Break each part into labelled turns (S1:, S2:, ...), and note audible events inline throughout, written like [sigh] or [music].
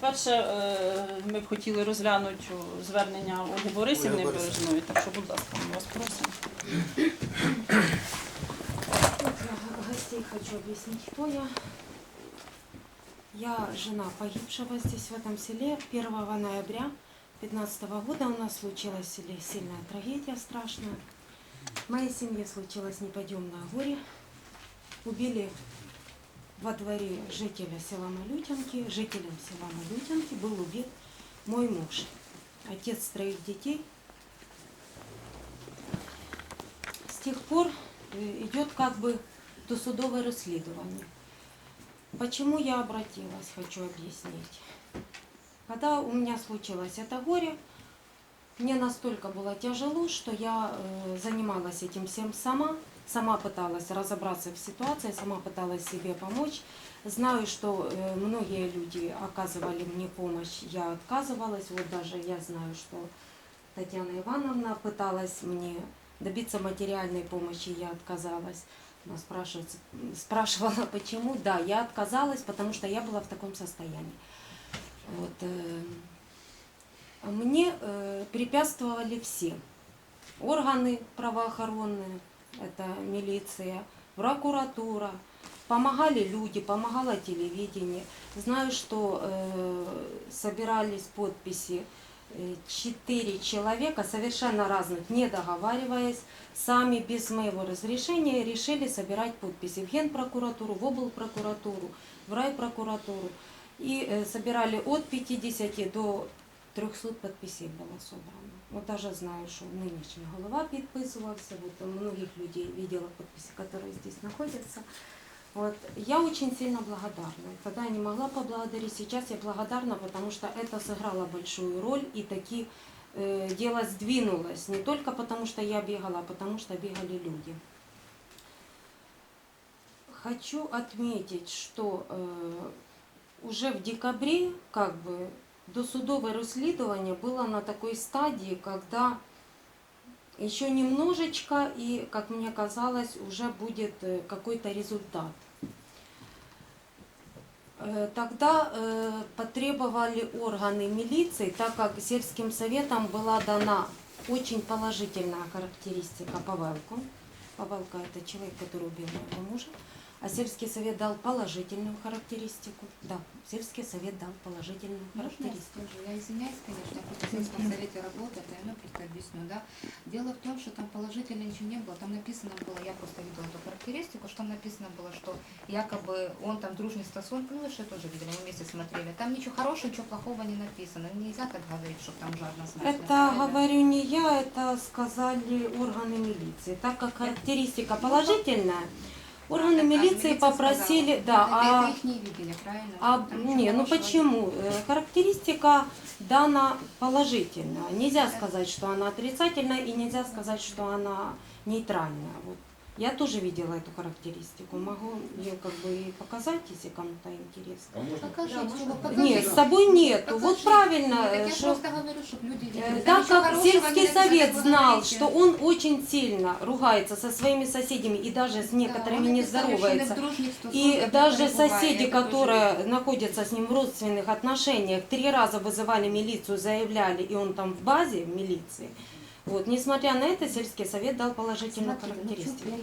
S1: Перше, е, ми б хотіли розглянути о, звернення Ольги Борисівни
S2: Ольга Борисівна.
S1: Бережної, так що, будь ласка, ми вас просимо.
S3: Я гостей хочу объяснить, кто я. Я жена погибшего здесь, в этом селе. 1 ноября 2015 года у нас случилась в селе сильная трагедия, страшная. В моей семье случилось неподъемное горе. Убили во дворе жителя села Малютинки. Жителем села Малютинки был убит мой муж, отец троих детей. С тех пор э, идет как бы досудовое расследование. Почему я обратилась, хочу объяснить. Когда у меня случилось это горе, мне настолько было тяжело, что я э, занималась этим всем сама, сама пыталась разобраться в ситуации, сама пыталась себе помочь. Знаю, что э, многие люди оказывали мне помощь, я отказывалась. Вот даже я знаю, что Татьяна Ивановна пыталась мне добиться материальной помощи, я отказалась. Она спрашивала, [laughs] почему. Да, я отказалась, потому что я была в таком состоянии. Вот, э, мне э, препятствовали все. Органы правоохранные, это милиция, прокуратура, помогали люди, помогало телевидение. Знаю, что э, собирались подписи э, четыре человека, совершенно разных, не договариваясь, сами без моего разрешения решили собирать подписи в Генпрокуратуру, в облпрокуратуру, в райпрокуратуру. И э, собирали от 50 до 300 подписей было собрано. Вот даже знаю, что нынешний голова підписувався, вот многих людей видела подписи, которые здесь находятся. Вот. Я очень сильно благодарна. Тогда я не могла поблагодарить, сейчас я благодарна, потому что это сыграло большую роль и таки э, дело сдвинулось. Не только потому, что я бегала, а потому что бегали люди. Хочу отметить, что э, уже в декабре как бы досудовое расследование было на такой стадии, когда еще немножечко и, как мне казалось, уже будет э, какой-то результат. Э, Тогда э, потребовали органы милиции, так как сельским советам была дана очень положительная характеристика Павелку. Павелка это человек, который убил моего мужа. А сельский совет дал положительную характеристику. Да, сельский совет дал положительную
S4: Можно я
S3: характеристику.
S4: скажу? Я извиняюсь, конечно, я просто в сельском совете работаю, я просто объясню, да. Дело в том, что там положительно ничего не было, там написано было, я просто видела эту характеристику, что там написано было, что якобы он там дружный стосунок, ну же тоже видели, мы вместе смотрели, там ничего хорошего, ничего плохого не написано, нельзя так говорить, что там жадно
S3: Это говорю не я, это сказали органы милиции. Так как характеристика положительная, органы милиции попросили, да,
S4: а...
S3: а,
S4: их не видели, правильно?
S3: а
S4: Там
S3: не, ну почему? Э, Характеристика дана положительная. Нельзя сказать, что она отрицательная, и нельзя сказать, что она нейтральная. Вот. Я тоже видела эту характеристику. Могу ее как бы и показать, если кому-то интересно.
S5: А можно?
S4: Покажите,
S3: Да, можно.
S4: покажите.
S3: Нет, с собой нету. Вот
S4: Покажите.
S3: правильно,
S4: Нет, так я
S3: что
S4: просто говорю, чтобы люди
S3: Э,
S4: видели.
S3: Так как сельский совет знал, что он очень сильно ругается со своими соседями и даже с некоторыми
S4: Да,
S3: не здоровается. И даже соседи, которые находятся с ним в родственных отношениях, три раза вызывали милицию, заявляли, и он там в базе в милиции. Вот, несмотря на это, сельский совет дал положительную
S4: ну,
S3: характеристику.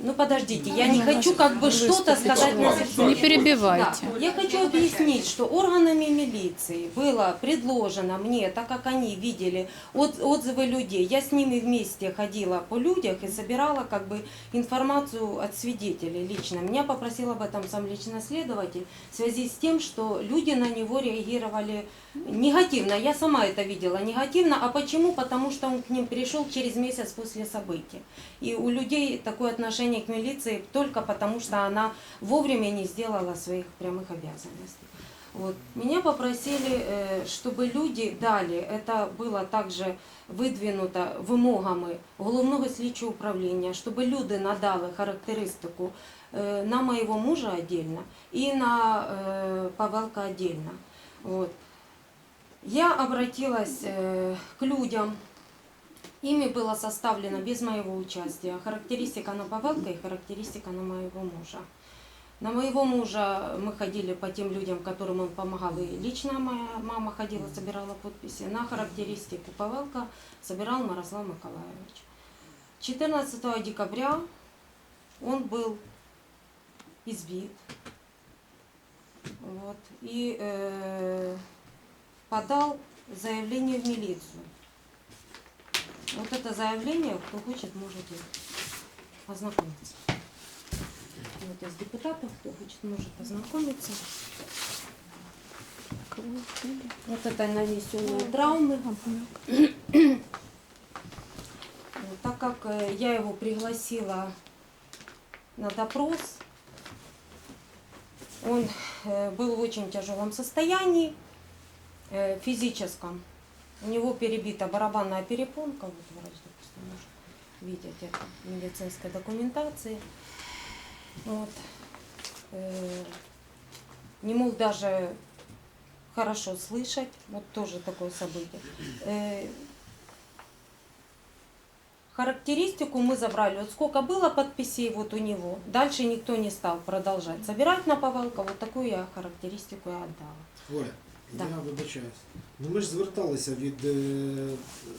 S3: Ну подождите, я не хочу как бы что-то сказать на
S5: Не
S3: сельсовете.
S6: Не перебивайте.
S3: Да, я хочу объяснить, что органами милиции было предложено мне, так как они видели от- отзывы людей, я с ними вместе ходила по людях и собирала как бы информацию от свидетелей лично. Меня попросил об этом сам лично следователь в связи с тем, что люди на него реагировали негативно. Я сама это видела негативно. А почему? Потому что он к ним пришел через месяц после событий. И у людей такое отношение к милиции только потому, что она вовремя не сделала своих прямых обязанностей. Вот. Меня попросили, э, чтобы люди дали, это было также видвинуто вимогами головного слідчого управління, щоб люди надали характеристику е, на моего мужа отдельно и на э, Павелка отдельно. Вот. Я обратилась э, к людям, ими было составлено без моего участия характеристика на Павелка и характеристика на моего мужа. На моего мужа мы ходили по тем людям, которым он помогал, и лично моя мама ходила, собирала подписи. На характеристику Павелка собирал Мирослав Николаевич. 14 декабря он был избит. Вот, и э, подал заявление в милицию. Вот это заявление, кто хочет, можете ознакомиться. Вот из депутатов, кто хочет, может ознакомиться. Вот это нанесенные травмы. Так как э, я его пригласила на допрос, он э, был в очень тяжелом состоянии э, физическом. У него перебита барабанная перепонка, вот врач, допустим, может видеть это в медицинской документации. Вот. Э, Не мог даже хорошо слышать, вот тоже такое событие. Э, Характеристику мы забрали, вот сколько было подписей вот у него, дальше никто не стал продолжать собирать на Павелка, вот такую я характеристику я отдала.
S2: Оля,
S3: Да.
S2: я вибачаюсь. Ну ми ж зверталися від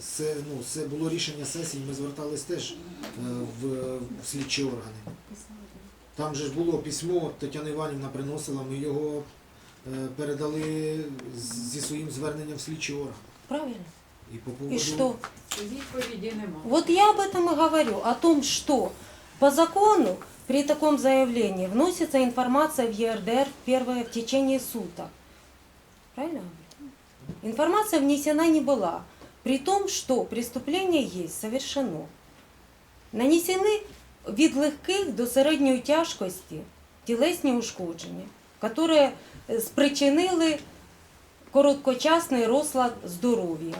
S2: це, ну, це було рішення сесії, ми звертались теж е, в, в слідчі органи. Там же ж було письмо, Тетяна Іванівна приносила, ми його е, передали зі своїм зверненням в слідчі органи.
S3: Правильно?
S2: І по поводу...
S3: И что? Вот я об этом и говорю, о том, что по закону при таком заявлении вносится информация в ЕРДР первое в течение суток. Правильно? говорю? Информация внесена не была, при том, что преступление есть совершено. Нанесены від легких до середньої тяжкості тілесні ушкодження, які е, спричинили короткочасний розлад здоров'я.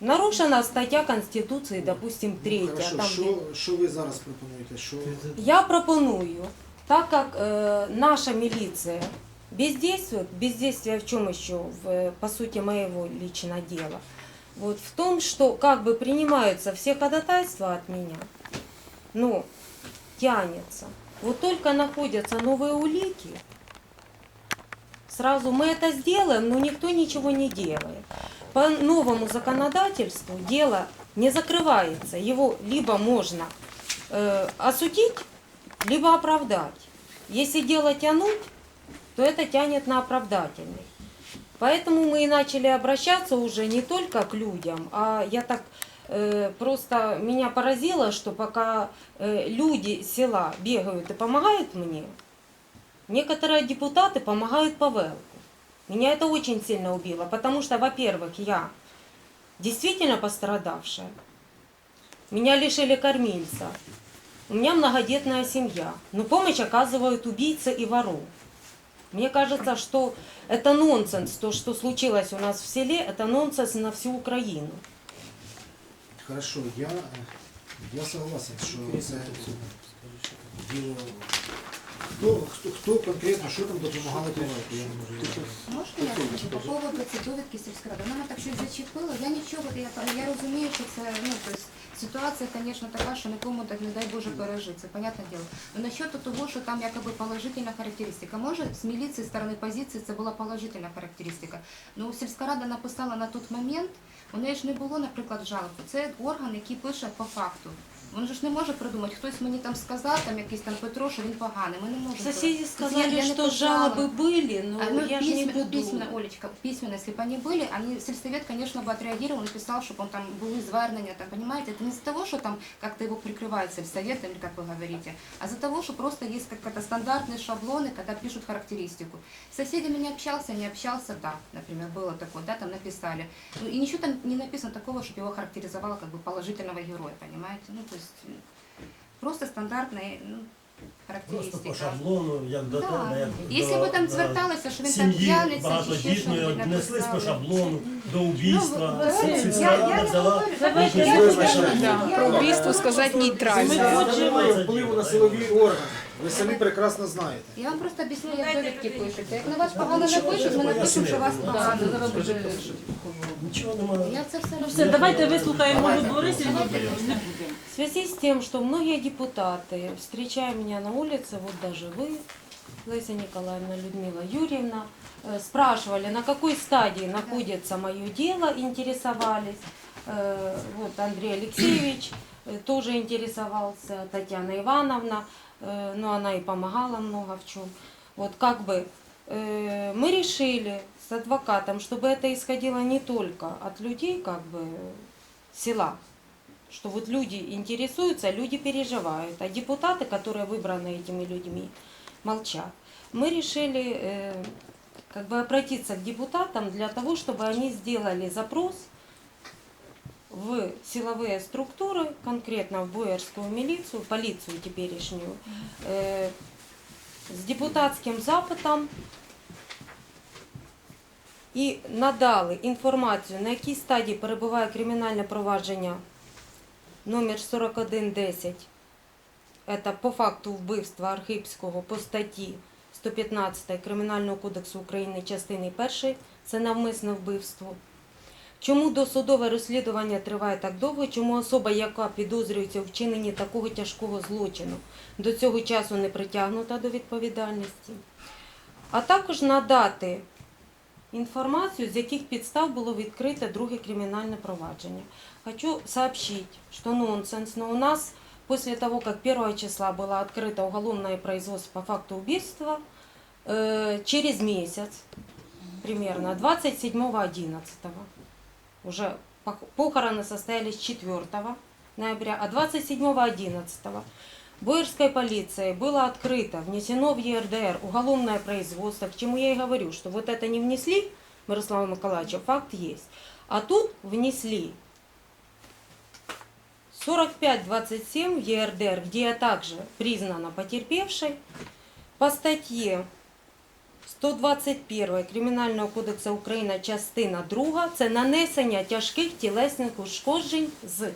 S3: Нарушена стаття Конституції, допустим,
S2: Ну,
S3: 3.
S2: хорошо,
S3: там,
S2: що,
S3: де-
S2: що ви зараз пропонуєте? Що...
S3: Я пропоную, так как э, наша милиция бездействует, бездействие в чем еще, в, по сути, моего лично дела, вот в том, что как бы принимаются все ходатайства от меня, но тянется. Вот только находятся новые улики, сразу мы это сделаем, но никто ничего не делает. По новому законодательству дело не закрывается. Его либо можно э, осудить, либо оправдать. Если дело тянуть, то это тянет на оправдательный. Поэтому мы и начали обращаться уже не только к людям, а я так э, просто меня поразило, что пока э, люди села бегают и помогают мне, некоторые депутаты помогают Павелку. Меня это очень сильно убило, потому что, во-первых, я действительно пострадавшая. Меня лишили кормильца. У меня многодетная семья. Но помощь оказывают убийцы и вору. Мне кажется, что это нонсенс, то, что случилось у нас в селе, это нонсенс на всю Украину.
S2: Хорошо, я, я согласен, що це діло. Хто, хто, хто конкретно, що там допомагали Павелку, я не можу. зрозуміти.
S4: Можна я скажу по поводу цієї довідки сільськради? Вона мене так щось зачепила. Я нічого, я, я розумію, що це ну, тобто, ситуація, звісно, така, що нікому так не дай Боже пережити, це понятне діло. Но насчет того, що там якоби положительна характеристика. Може, з міліції, сторони позиції це була положительна характеристика. Ну, сільська рада написала на той момент, у неї ж не було, наприклад, жалоби. Це орган, який пише по факту. Він же ж не може придумати, хтось мені там сказав, там якийсь там Петро, що він поганий. Ми не можемо.
S3: Соседи
S4: Я-
S3: сказали,
S4: я не
S3: что
S4: писала.
S3: жалобы были, но
S4: А, ну,
S3: я же не
S4: письменно,
S3: буду.
S4: письменно, Олечка, письменно, если бы они были, они, сельсовет, конечно, бы отреагировал, написал, чтобы он там был звернення, там, понимаете, это не из-за того, что там как-то его прикрывает сельсовет, или как вы говорите, а из-за того, что просто есть какие-то стандартные шаблоны, когда пишут характеристику. С соседями не общался, не общался, да, например, было такое, да, там написали. Ну, и ничего там не написано такого, чтобы его характеризовало как бы положительного героя, понимаете, ну, то есть м, просто стандартные, ну,
S6: Просто
S4: характеристика.
S6: по шаблону, як до
S4: Да.
S6: того, як
S4: Якщо
S6: до-
S4: ви там зверталися, що він там
S6: сім'ї
S4: п'яниця чи ще
S6: багатодітної,
S4: щось
S6: віднеслись по
S4: написали.
S6: шаблону до убійства.
S4: Ну, ви- я- я не говорю,
S1: Давайте
S6: якусь
S1: я.
S5: Да, про вбивство сказати нейтрально.
S1: Ми
S2: Це
S1: хочемо-
S2: немає впливу на силові органи. Ви самі прекрасно знаєте.
S4: Я вам просто об'ясню, як довідки пишете. Як на вас погано напишуть, ми напишемо, що вас погано.
S6: Нічого немає.
S4: Я це все
S1: Ну все, давайте вислухаємо Олю Борисівну, не будемо.
S3: В связи с тем, что многие депутаты, встречая меня на улице, вот даже вы, Леся Николаевна, Людмила Юрьевна, э, спрашивали, на какой стадии находится мое дело, интересовались. Э, Вот Андрей Алексеевич э, тоже интересовался, Татьяна Ивановна, но она и помогала много в чем. Вот как бы мы решили с адвокатом, чтобы это исходило не только от людей, как бы села, что вот люди интересуются, люди переживают, а депутаты, которые выбраны этими людьми, молчат. Мы решили э, как бы обратиться к депутатам для того, чтобы они сделали запрос в силовые структуры, конкретно в Боярскую милицию, полицию теперешнюю, э, з депутатським запитом і надали інформацію, на якій стадії перебуває кримінальне провадження номер 4110. Это по факту вбивства Архипського по статті 115 Кримінального кодексу України частини 1. Це навмисне вбивство. Чому досудове розслідування триває так довго? Чому особа, яка підозрюється у вчиненні такого тяжкого злочину, до цього часу не притягнута до відповідальності? А також надати інформацію, з яких підстав було відкрите друге кримінальне провадження. Хочу сообщить, что нонсенс, но у нас после того, как 1 числа было открыто уголовное производство по факту убийства, э, через месяц, примерно 27.11, уже пох- похороны состоялись 4 ноября, а 27.11 Боярской полицией было открыто, внесено в ЕРДР уголовное производство, к чему я и говорю, что вот это не внесли, Мирослава Николаевича, факт есть. А тут внесли 4527 в ЕРДР, где я также признана потерпевшей, по статье 121 Кримінального кодексу України частина 2 це нанесення тяжких тілесних ушкоджень з е,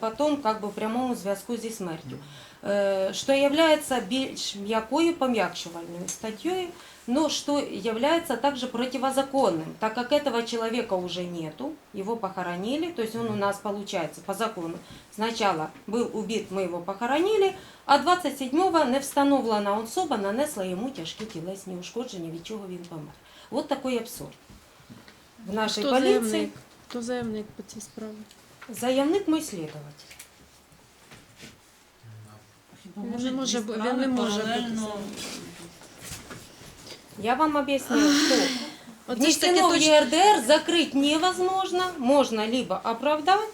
S3: потом как бы в прямому зв'язку зі смертю. Е, Що является більш м'якою пом'якшувальною статтею, но что является также противозаконным, так как этого человека уже нету, его похоронили, то есть он у нас получается по закону. Сначала был убит, мы его похоронили, а 27-го не встановлена особа нанесла йому тяжкі тілесні ушкодження, від чого він помер. От такий абсурд. В нашій
S5: Хто
S3: поліції
S5: заявник? Хто заявник по цій справі?
S3: заявник мій слідуватель.
S1: Хіба
S5: Він
S1: може
S5: не може
S1: дві
S5: бу- він
S1: справи
S5: не може бути
S1: паралельно?
S3: Я вам объясняю, что
S5: От це ж таки
S3: внесено в
S5: точно.
S3: ЕРДР закрыть невозможно. Можно либо оправдать,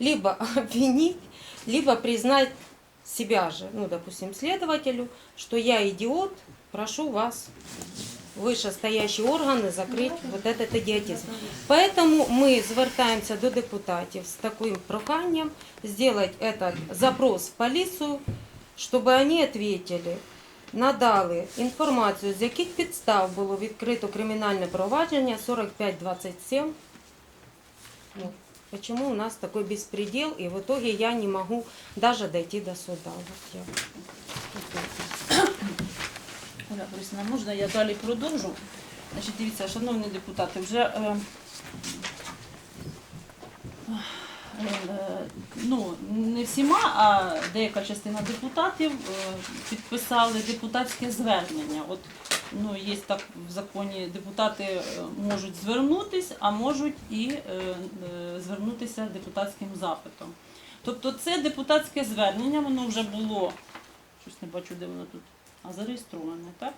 S3: либо [laughs] обвинить, либо признать себя же, ну, допустим, следователю, что я идиот, прошу вас, вышестоящие органы закрыть вот этот идиотизм. Поэтому мы звертаемся до депутатів з таким проханням сделать этот запрос в полицию, чтобы они ответили, надали інформацію, з яких підстав було відкрито кримінальне провадження 4527. Ну, почему у нас такой беспредел, и в итоге я не могу даже дойти до суда. Вот я.
S1: Оля Борисівна, можна я далі продовжу? Значить, дивіться, шановні депутати, вже е, е, ну, не всіма, а деяка частина депутатів е, підписали депутатське звернення. От, ну, є так в законі, депутати е, можуть звернутися, а можуть і е, е, звернутися депутатським запитом. Тобто це депутатське звернення, воно вже було, щось не бачу, де воно тут, зареєстроване, так?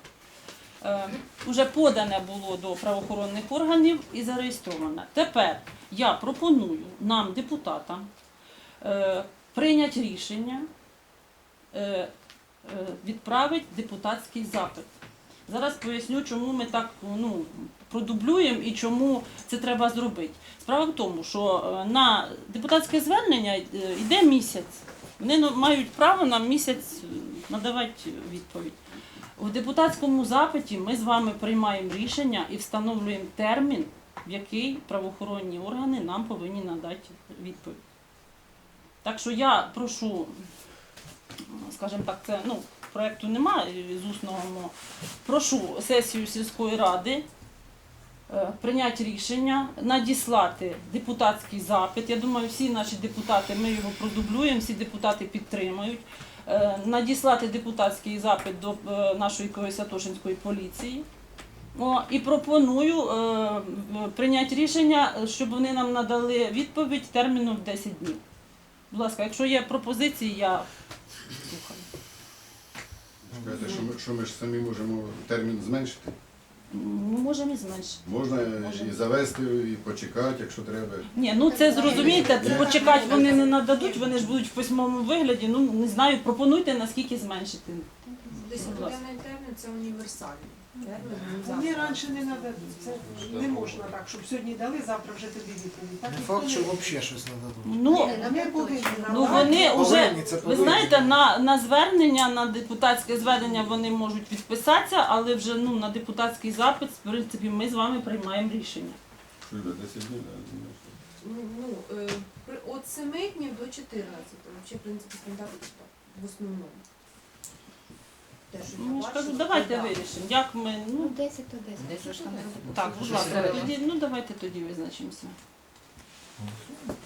S1: Е, Уже подане було до правоохоронних органів і зареєстроване. Тепер я пропоную нам, депутатам, е, прийняти рішення е, е, відправити депутатський запит. Зараз поясню, чому ми так ну, продублюємо і чому це треба зробити. Справа в тому, що на депутатське звернення йде місяць. Вони ну, мають право на місяць надавати відповідь. У депутатському запиті ми з вами приймаємо рішення і встановлюємо термін, в який правоохоронні органи нам повинні надати відповідь. Так що я прошу, скажімо так, це ну, проєкту немає з усного, но прошу сесію сільської ради е, прийняти рішення, надіслати депутатський запит. Я думаю, всі наші депутати, ми його продублюємо, всі депутати підтримують. Е, Надіслати депутатський запит до е, нашої Святошинської поліції. О, і пропоную е, прийняти рішення, щоб вони нам надали відповідь терміном в 10 днів. Будь ласка, якщо є пропозиції, я слухаю.
S7: Що ми, що ми ж самі можемо термін зменшити.
S1: Ми можемо і зменшити.
S7: Можна і завести, і почекати, якщо треба.
S1: Ні, ну це зрозумієте, це почекати вони не нададуть, вони ж будуть в письмовому вигляді. Ну не знаю, пропонуйте наскільки зменшити.
S8: Десятиденний термін це універсальний.
S9: Вони
S8: завтра.
S9: раніше не нададуть. Це не можна так, щоб сьогодні дали, завтра вже тобі відповідь. Так
S2: Не
S9: ніхто
S2: факт, що взагалі щось нададуть.
S1: Ну
S9: Не повинні
S1: ну
S9: надати.
S1: вони вже
S2: Повинні, це
S1: ви
S2: повинні.
S1: знаєте, на, на звернення, на депутатське звернення вони можуть підписатися, але вже ну на депутатський запит, в принципі, ми з вами приймаємо рішення.
S7: Що 10 днів, да, думаю, що-
S8: Ну, ну, е, при- від 7 днів до 14. Взагалі, в принципі, стандарт в основному. Те, що я
S1: Ну, кажу, давайте
S8: да.
S1: вирішимо. Як ми,
S4: Ну,
S1: ну
S4: 10 то 10.
S8: Десь же ж там не
S1: так, будь ласка, тоді, ну давайте тоді визначимося.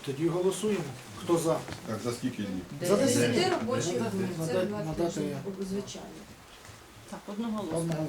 S2: Тоді голосуємо. Хто за?
S7: Так, за скільки днів?
S2: За 10
S8: 10
S2: днів.
S8: робочих днів. Це
S2: надати-
S8: 2
S2: надати-
S8: тижні, звичайно.
S1: Так, одноголосно.
S2: Одного